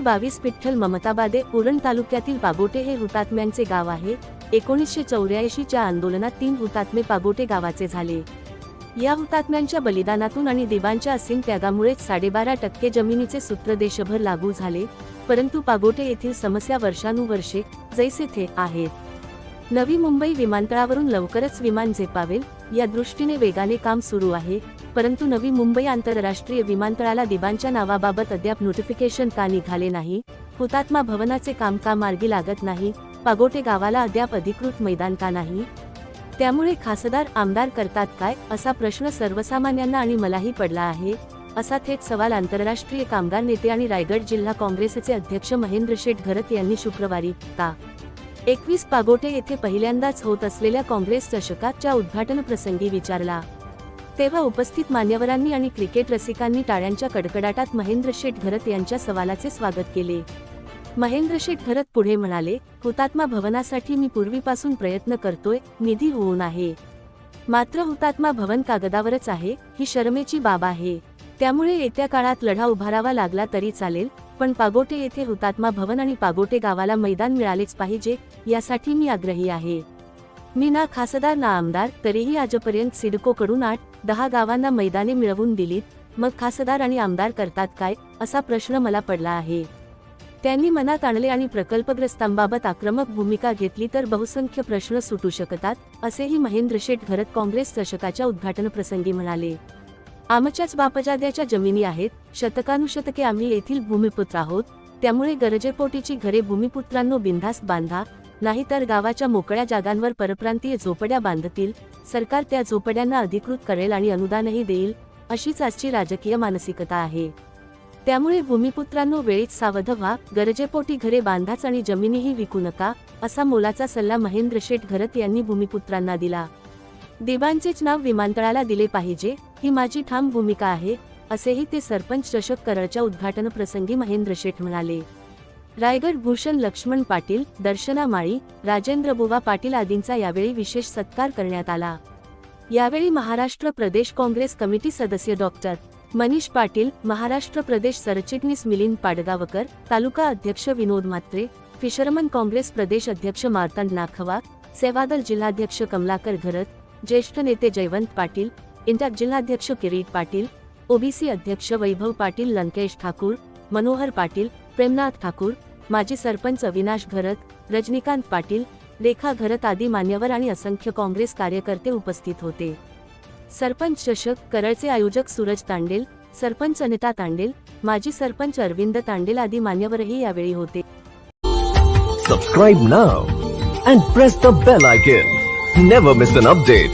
बावीस पिठ्ठल ममताबादे उरण तालुक्यातील पाबोटे हे हुतात्म्यांचे गाव आहे. एकोणीसशे चौऱ्याऐंशीच्या आंदोलनात तीन हुतात्मे पाबोटे गावाचे झाले. या हुतात्म्यांच्या बलिदानातून आणि देवांच्या असीम त्यागामुळेच साडेबारा टक्के जमिनीचे सूत्र देशभर लागू झाले परंतु पागोटे येथील समस्या वर्षानुवर्षे जैसे थे आहेत. नवी मुंबई विमानतळावरून लवकरच विमान झेपावेल या दृष्टीने वेगाने काम सुरू आहे परंतु नवी मुंबई आंतरराष्ट्रीय विमानतळाला दिबांच्या नावाबाबत अद्याप नोटिफिकेशन का निघाले नाही हुतात्मा भवनाचे काम का मार्गी लागत नाही पागोटे गावाला अद्याप अधिकृत मैदान का नाही? त्यामुळे खासदार आमदार करतात काय असा प्रश्न सर्वसामान्यांना आणि मलाही पडला आहे असा थेट सवाल आंतरराष्ट्रीय कामगार नेते आणि रायगड जिल्हा काँग्रेसचे अध्यक्ष महेंद्र शेठ घरत यांनी शुक्रवारी का एकवीस पागोटे येथे पहिल्यांदाच होत असलेल्या काँग्रेस चषकाच्या उद्घाटन प्रसंगी विचारला. तेव्हा उपस्थित मान्यवरांनी आणि क्रिकेट रसिकांनी टाळ्यांच्या कडकडाटात महेंद्र शेठ घरत यांच्या सवालाचे स्वागत केले. महेंद्र शेठ घरत पुढे म्हणाले हुतात्मा भवनासाठी मी पूर्वीपासून प्रयत्न करतोय निधी होऊन आहे. मात्र हुतात्मा भवन कागदावरच आहे ही शरमेची बाब आहे. त्यामुळे येत्या काळात लढा उभारावा लागला तरी चालेल पण पागोटे येथे हुतात्मा भवन आणि पागोटे गावाला मैदान मिळालेच पाहिजे यासाठी मी आग्रही आहे. मी ना खासदार ना आमदार तरीही आजपर्यंत सिडकोकडून आठ दहा गावांना मैदाने मिळवून दिलीत मग खासदार आणि आमदार करतात काय असा प्रश्न मला पडला आहे. त्यांनी मनात आणले आणि प्रकल्पग्रस्तांबाबत आक्रमक भूमिका घेतली तर बहुसंख्य प्रश्न सुटू शकतात असेही महेंद्र शेठ घरत काँग्रेस चषकाच्या उद्घाटन प्रसंगी म्हणाले. आमच्याच बापजाद्याच्या जमिनी आहेत. शतकानुशतके आम्ही येथील भूमिपुत्र आहोत. त्यामुळे गरजेपोटीची घरे भूमिपुत्रांनो बिनधास्त बांधा. नाहीतर गावाच्या मोकळ्या जागांवर परप्रांतीय झोपड्या बांधतील. सरकार त्या झोपड्यांना अधिकृत करेल आणि अनुदानही देईल अशीच आजची राजकीय मानसिकता आहे. त्यामुळे भूमिपुत्रांनो वेळीच सावध व्हा. गरजेपोटी घरे बांधाच आणि जमिनीही विकू नका असा मोलाचा सल्ला महेंद्र शेठ घरत यांनी भूमिपुत्रांना दिला. दिबांचेच नाव विमानतळाला दिले पाहिजे ही माझी ठाम भूमिका आहे असेही ते सरपंच चषक करळच्या उद्घाटन प्रसंगी महेंद्र शेठ म्हणाले. रायगड भूषण लक्ष्मण पाटील दर्शना माळी राजेंद्र बुवा पाटील आदींचा यावेळी विशेष सत्कार करण्यात आला. यावेळी महाराष्ट्र प्रदेश काँग्रेस कमिटी सदस्य डॉक्टर मनीष पाटील महाराष्ट्र प्रदेश सरचिटणीस मिलिंद पाडगावकर तालुका अध्यक्ष विनोद म्हात्रे फिशरमन काँग्रेस प्रदेश अध्यक्ष मार्तंड नाखवा सेवादल जिल्हाध्यक्ष कमलाकर घरत ज्येष्ठ नेते जयवंत पाटील इंटक जिल्हाध्यक्ष किरीट पाटील ओबीसी अध्यक्ष वैभव पाटील लंकेश ठाकूर मनोहर पाटील प्रेमनाथ ठाकूर माजी सरपंच अविनाश घरत रजनीकांत पाटील रेखा घरत आदी मान्यवर आणि असंख्य काँग्रेस कार्यकर्ते उपस्थित होते. सरपंच चषक करळचे आयोजक सूरज तांडेल सरपंच अनिता तांडेल माजी सरपंच अरविंद तांडेल आदी मान्यवरही यावेळी होते. Subscribe now and press the bell icon never miss an update